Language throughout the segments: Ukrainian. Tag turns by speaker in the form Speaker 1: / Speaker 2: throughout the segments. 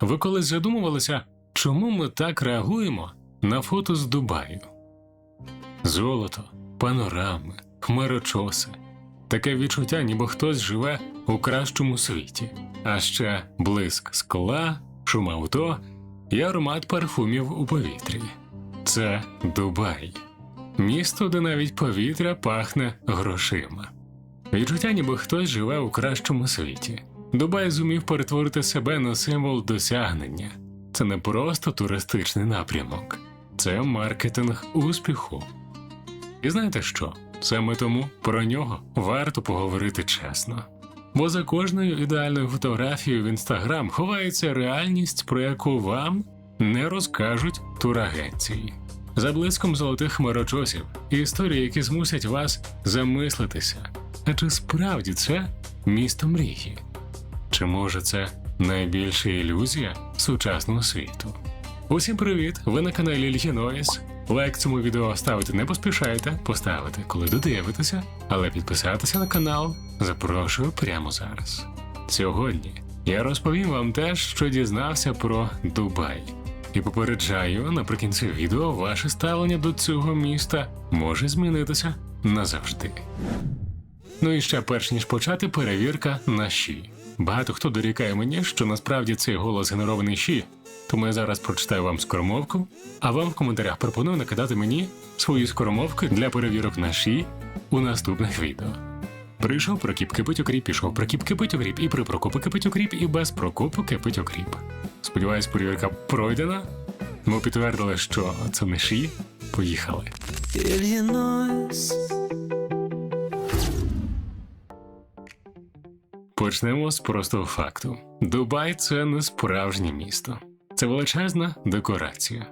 Speaker 1: Ви колись задумувалися, чому ми так реагуємо на фото з Дубаю? Золото, панорами, хмарочоси. Таке відчуття, ніби хтось живе у кращому світі, а ще блиск скла, шум авто і аромат парфумів у повітрі. Це Дубай, місто, де навіть повітря пахне грошима. Відчуття, ніби хтось живе у кращому світі. Дубай зумів перетворити себе на символ досягнення. Це не просто туристичний напрямок, це маркетинг успіху. І знаєте що? Саме тому про нього варто поговорити чесно. Бо за кожною ідеальною фотографією в інстаграм ховається реальність, про яку вам не розкажуть турагенції. За блиском золотих хмарочосів історії, які змусять вас замислитися. А чи справді це місто мрії? Чи може це найбільша ілюзія сучасного світу? Усім привіт! Ви на каналі Ільгінойс. Лайк цьому відео ставити не поспішайте, поставити, коли додивитеся, але підписатися на канал запрошую прямо зараз. Сьогодні я розповім вам те, що дізнався про Дубай. І попереджаю, наприкінці відео ваше ставлення до цього міста може змінитися назавжди. Ну і ще перш ніж почати, перевірка на щі. Багато хто дорікає мені, що насправді цей голос генерований щі, тому я зараз прочитаю вам скоромовку, а вам в коментарях пропоную накидати мені свої скоромовки для перевірок на щі у наступних відео. Прийшов прокіп кипить окріп, пішов прокіп кипить окріп, і при прокопу кипить окріп, і без прокопу кипить окріп. Сподіваюсь, перевірка пройдена. Ми підтвердили, що це не ші. Поїхали. Почнемо з простого факту: Дубай це не справжнє місто, це величезна декорація.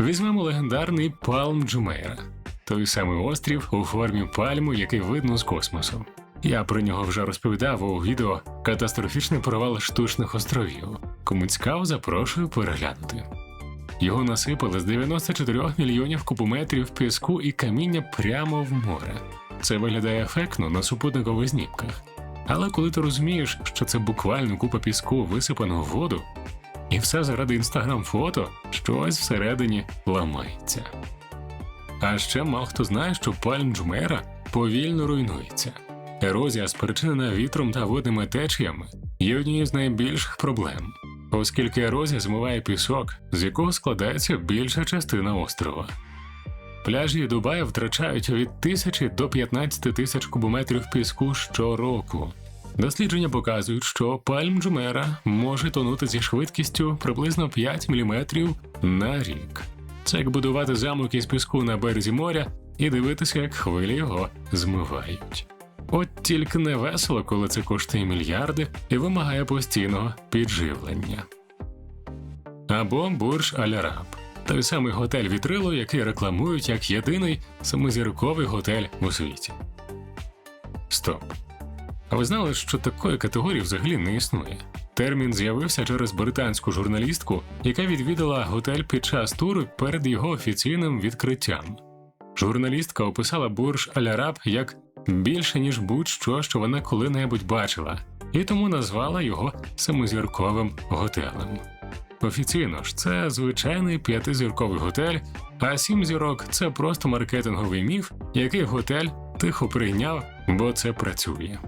Speaker 1: Візьмемо легендарний Палм Джумейра, той самий острів у формі пальму, який видно з космосу. Я про нього вже розповідав у відео Катастрофічний провал штучних островів. Кому цікаво, запрошую переглянути. Його насипали з 94 мільйонів кубометрів піску і каміння прямо в море. Це виглядає ефектно на супутникових знімках. Але коли ти розумієш, що це буквально купа піску висипаного в воду, і все заради інстаграм-фото, щось всередині ламається. А ще мало хто знає, що пальм Джумейра повільно руйнується. Ерозія, спричинена вітром та водними течіями, є однією з найбільших проблем, оскільки ерозія змиває пісок, з якого складається більша частина острова. Пляжі Дубая втрачають від тисячі до 15 тисяч кубометрів піску щороку. Дослідження показують, що пальм Джумера може тонути зі швидкістю приблизно 5 мм на рік. Це як будувати замок із піску на березі моря і дивитися, як хвилі його змивають. От тільки не весело, коли це коштує мільярди і вимагає постійного підживлення. Або Бурж Аль-Араб той самий готель Вітрило, який рекламують як єдиний семизірковий готель у світі. Стоп. А ви знали, що такої категорії взагалі не існує? Термін з'явився через британську журналістку, яка відвідала готель під час туру перед його офіційним відкриттям. Журналістка описала бурж Аль-Араб як більше, ніж будь-що, що вона коли-небудь бачила, і тому назвала його семизірковим готелем. Офіційно ж це звичайний п'ятизірковий готель, а сім зірок це просто маркетинговий міф, який готель тихо прийняв, бо це працює.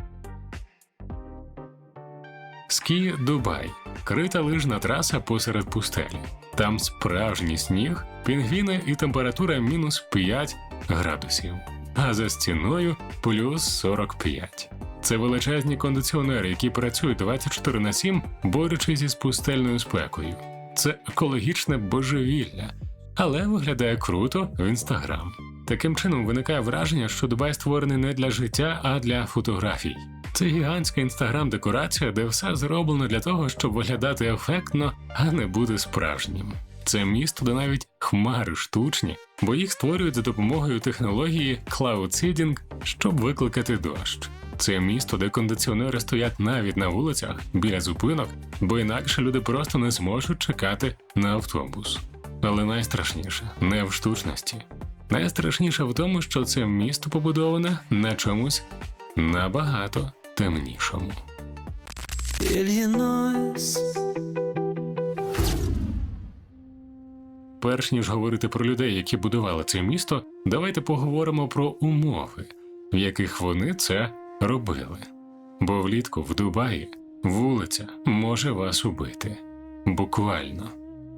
Speaker 1: Скі Дубай крита лижна траса посеред пустелі. Там справжній сніг, пінгвіни і температура мінус 5 градусів, а за стіною плюс 45. Це величезні кондиціонери, які працюють 24 на 7, борючись із пустельною спекою. Це екологічне божевілля, але виглядає круто в інстаграм. Таким чином виникає враження, що Дубай створений не для життя, а для фотографій. Це гігантська інстаграм-декорація, де все зроблено для того, щоб виглядати ефектно, а не бути справжнім. Це місто, де навіть хмари штучні, бо їх створюють за допомогою технології Cloud Seeding, щоб викликати дощ. Це місто, де кондиціонери стоять навіть на вулицях біля зупинок, бо інакше люди просто не зможуть чекати на автобус. Але найстрашніше не в штучності. Найстрашніше в тому, що це місто побудоване на чомусь набагато темнішому. Перш ніж говорити про людей, які будували це місто, давайте поговоримо про умови, в яких вони це робили. Бо влітку в Дубаї вулиця може вас убити. Буквально.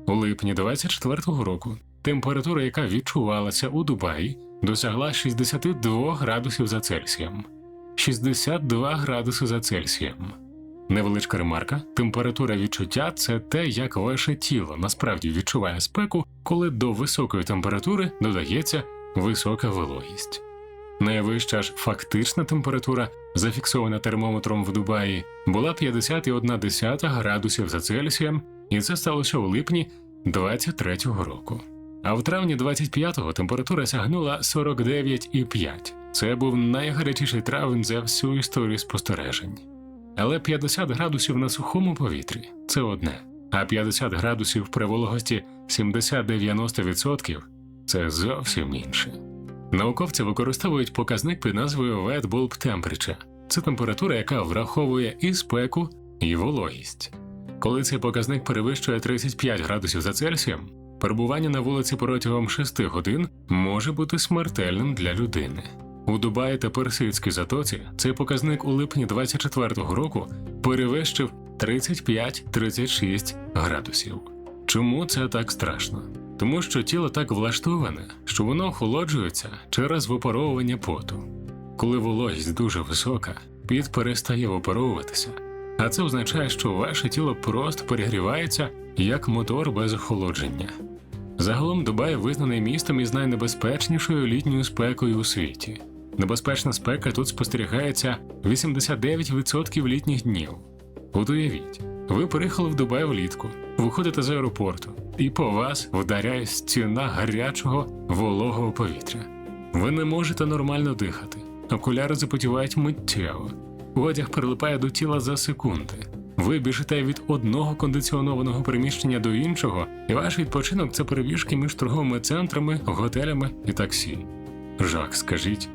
Speaker 1: У липні 24-го року температура, яка відчувалася у Дубаї, досягла 62 градусів за Цельсієм. 62 градуси за Цельсієм. Невеличка ремарка: температура відчуття це те, як ваше тіло насправді відчуває спеку, коли до високої температури додається висока вологість. Найвища ж фактична температура, зафіксована термометром в Дубаї, була 50,1 градусів за Цельсієм, і це сталося у липні 23-го року. А в травні 25-го температура сягнула 49,5. Це був найгарячіший травень за всю історію спостережень. Але 50 градусів на сухому повітрі це одне, а 50 градусів при вологості 70-90% це зовсім інше. Науковці використовують показник під назвою Wet Bulb Temperature. Це температура, яка враховує і спеку, і вологість. Коли цей показник перевищує 35 градусів за Цельсієм, перебування на вулиці протягом 6 годин може бути смертельним для людини. У Дубаї та Персидській затоці цей показник у липні 24-го року перевищив 35-36 градусів. Чому це так страшно? Тому що тіло так влаштоване, що воно охолоджується через випаровування поту. Коли вологість дуже висока, піт перестає випаровуватися, а це означає, що ваше тіло просто перегрівається як мотор без охолодження. Загалом Дубай визнаний містом із найнебезпечнішою літньою спекою у світі. Небезпечна спека тут спостерігається 89% літніх днів. От уявіть, ви приїхали в Дубай влітку, виходите з аеропорту, і по вас вдаряє стіна гарячого вологого повітря. Ви не можете нормально дихати, окуляри запотівають миттєво, одяг прилипає до тіла за секунди. Ви біжите від одного кондиціонованого приміщення до іншого, і ваш відпочинок це перебіжки між торговими центрами, готелями і таксі. Жак, скажіть,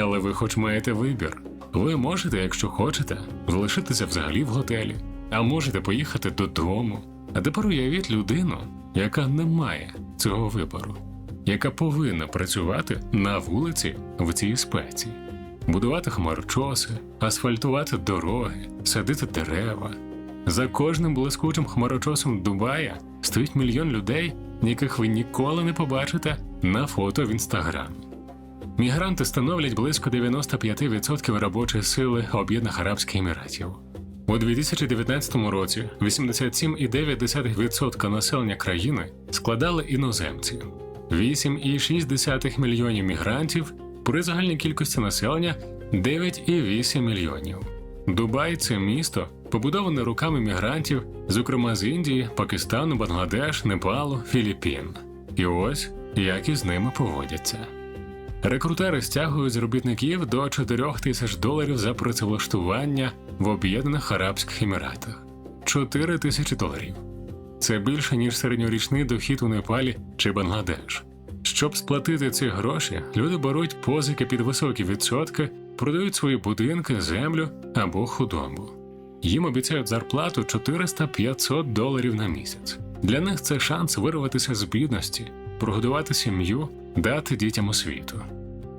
Speaker 1: але ви хоч маєте вибір. Ви можете, якщо хочете, залишитися взагалі в готелі, а можете поїхати додому. А тепер уявіть людину, яка не має цього вибору, яка повинна працювати на вулиці в цій спеці, будувати хмарочоси, асфальтувати дороги, садити дерева. За кожним блискучим хмарочосом Дубая стоїть мільйон людей, яких ви ніколи не побачите на фото в інстаграмі. Мігранти становлять близько 95% робочої сили Об'єднаних Арабських Еміратів. У 2019 році 87,9% населення країни складали іноземці, 8,6 мільйонів мігрантів при загальній кількості населення 9,8 мільйонів. Дубай це місто, побудоване руками мігрантів, зокрема з Індії, Пакистану, Бангладеш, Непалу, Філіппін. І ось як із ними поводяться. Рекрутери стягують з робітників до 4 тисяч доларів за працевлаштування в Об'єднаних Арабських Еміратах. 4 тисячі доларів. Це більше, ніж середньорічний дохід у Непалі чи Бангладеш. Щоб сплатити ці гроші, люди беруть позики під високі відсотки, продають свої будинки, землю або худобу. Їм обіцяють зарплату 400-500 доларів на місяць. Для них це шанс вирватися з бідності, прогодувати сім'ю, дати дітям освіту.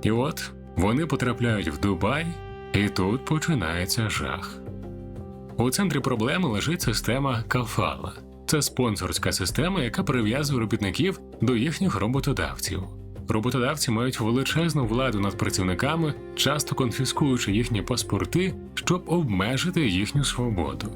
Speaker 1: І от вони потрапляють в Дубай, і тут починається жах. У центрі проблеми лежить система Кафала. Це спонсорська система, яка прив'язує робітників до їхніх роботодавців. Роботодавці мають величезну владу над працівниками, часто конфіскуючи їхні паспорти, щоб обмежити їхню свободу.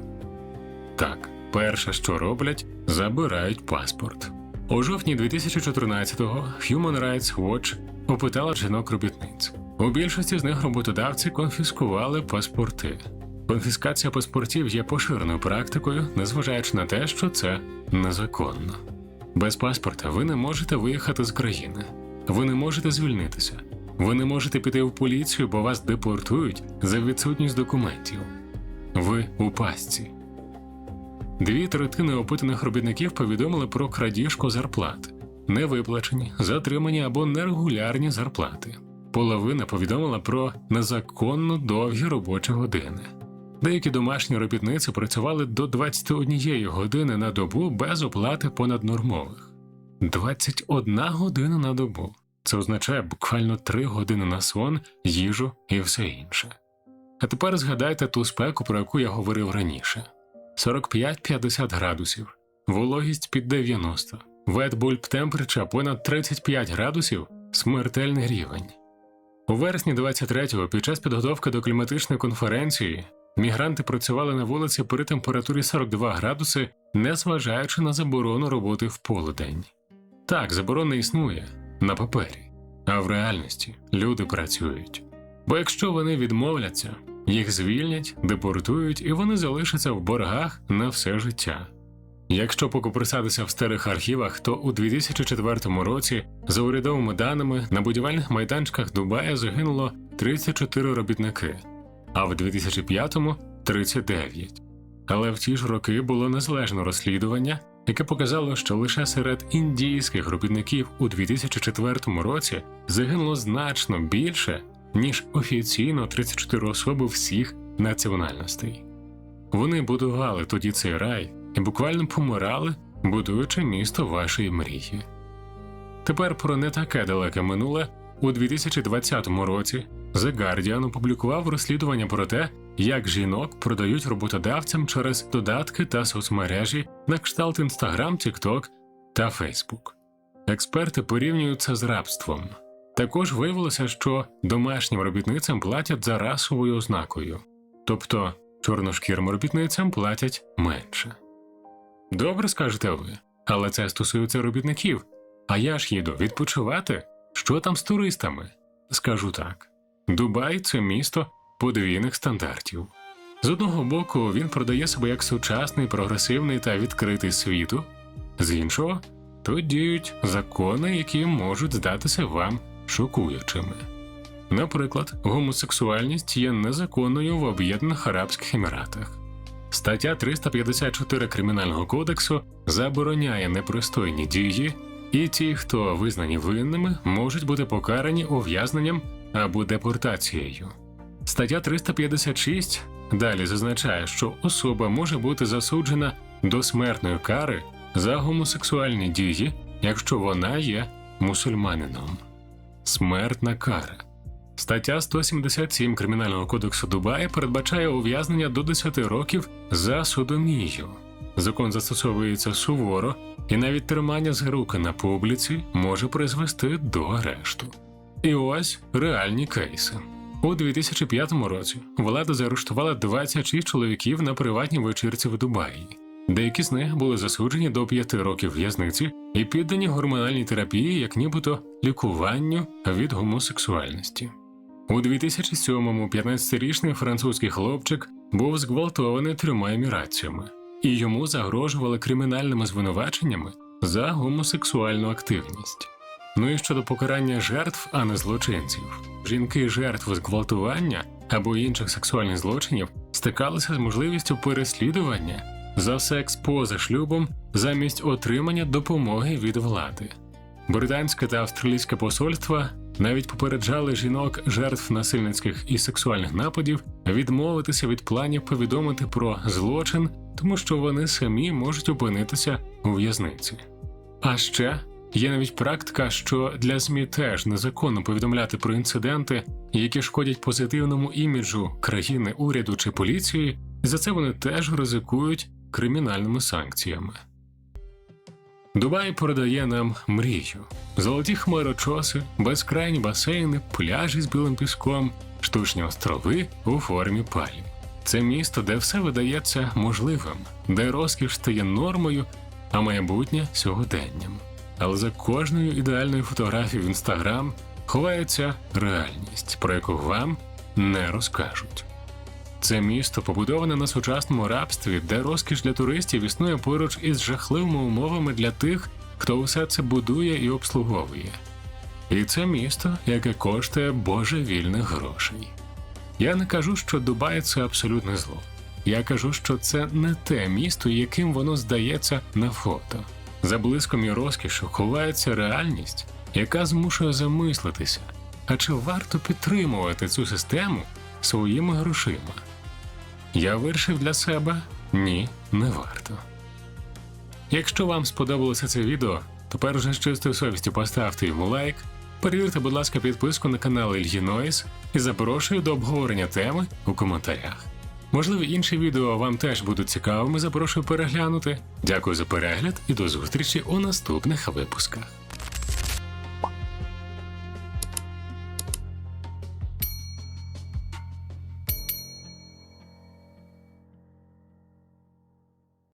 Speaker 1: Так, перше, що роблять, забирають паспорт. У жовтні 2014-го Human Rights Watch опитала жінок-робітниць. У більшості з них роботодавці конфіскували паспорти. Конфіскація паспортів є поширеною практикою, незважаючи на те, що це незаконно. Без паспорта ви не можете виїхати з країни, ви не можете звільнитися, ви не можете піти в поліцію, бо вас депортують за відсутність документів. Ви у пастці. Дві третини опитаних робітників повідомили про крадіжку зарплат, невиплачені, затримані або нерегулярні зарплати. Половина повідомила про незаконно довгі робочі години. Деякі домашні робітниці працювали до 21 години на добу без оплати понаднормових. 21 година на добу. Це означає буквально 3 години на сон, їжу і все інше. А тепер згадайте ту спеку, про яку я говорив раніше: 45-50 градусів, вологість під 90, ветбульб темперача понад 35 градусів смертельний рівень. У вересні 23-го під час підготовки до кліматичної конференції мігранти працювали на вулиці при температурі 42 градуси, незважаючи на заборону роботи в полудень. Так, заборона існує на папері, а в реальності люди працюють. Бо якщо вони відмовляться, їх звільнять, депортують і вони залишаться в боргах на все життя. Якщо покуприсатися в старих архівах, то у 2004 році, за урядовими даними, на будівельних майданчиках Дубая загинуло 34 робітники, а в 2005-му – 39. Але в ті ж роки було незалежне розслідування, яке показало, що лише серед індійських робітників у 2004 році загинуло значно більше, ніж офіційно 34 особи всіх національностей. Вони будували тоді цей рай і буквально помирали, будуючи місто вашої мрії. Тепер про не таке далеке минуле у 2020 році The Guardian опублікував розслідування про те, як жінок продають роботодавцям через додатки та соцмережі на кшталт Instagram, TikTok та Facebook. Експерти порівнюють це з рабством. Також виявилося, що домашнім робітницям платять за расовою ознакою, тобто чорношкірим робітницям платять менше. Добре скажете ви, але це стосується робітників. А я ж їду відпочивати. Що там з туристами? Скажу так: Дубай це місто подвійних стандартів. З одного боку, він продає себе як сучасний, прогресивний та відкритий світу, з іншого, тут діють закони, які можуть здатися вам шокуючими. Наприклад, гомосексуальність є незаконною в Об'єднаних Арабських Еміратах. Стаття 354 Кримінального кодексу забороняє непристойні дії, і ті, хто визнані винними, можуть бути покарані ув'язненням або депортацією. Стаття 356 далі зазначає, що особа може бути засуджена до смертної кари за гомосексуальні дії, якщо вона є мусульманином. Смертна кара. Стаття 177 Кримінального кодексу Дубая передбачає ув'язнення до 10 років за содомію. Закон застосовується суворо, і навіть тримання з руки на публіці може призвести до арешту. І ось реальні кейси. У 2005 році влада заарештувала 26 чоловіків на приватній вечірці в Дубаї. Деякі з них були засуджені до 5 років в'язниці і піддані гормональній терапії, як нібито лікуванню від гомосексуальності. У 2007-му 15-річний французький хлопчик був зґвалтований трьома еміраціями, і йому загрожували кримінальними звинуваченнями за гомосексуальну активність. Ну і щодо покарання жертв, а не злочинців. Жінки жертв зґвалтування або інших сексуальних злочинів стикалися з можливістю переслідування за секс поза шлюбом замість отримання допомоги від влади. Британське та австралійське посольства навіть попереджали жінок жертв насильницьких і сексуальних нападів відмовитися від планів повідомити про злочин, тому що вони самі можуть опинитися у в'язниці. А ще є навіть практика, що для ЗМІ теж незаконно повідомляти про інциденти, які шкодять позитивному іміджу країни, уряду чи поліції, і за це вони теж ризикують кримінальними санкціями. Дубай передає нам мрію: золоті хмарочоси, безкрайні басейни, пляжі з білим піском, штучні острови у формі пальм. Це місто, де все видається можливим, де розкіш стає нормою, а майбутнє сьогоденням. Але за кожною ідеальною фотографією в інстаграм ховається реальність, про яку вам не розкажуть. Це місто побудоване на сучасному рабстві, де розкіш для туристів існує поруч із жахливими умовами для тих, хто усе це будує і обслуговує. І це місто, яке коштує божевільних грошей. Я не кажу, що Дубай це абсолютне зло. Я кажу, що це не те місто, яким воно здається на фото. За блиском і розкішу ховається реальність, яка змушує замислитися, а чи варто підтримувати цю систему своїми грошима? Я вирішив для себе ні, не варто. Якщо вам сподобалося це відео, Тепер уже з чистою совістю поставте йому лайк, перевірте, будь ласка, підписку на канал Ільгінойс і запрошую до обговорення теми у коментарях. Можливо, інші відео вам теж будуть цікавими, запрошую переглянути. Дякую за перегляд і до зустрічі у наступних випусках.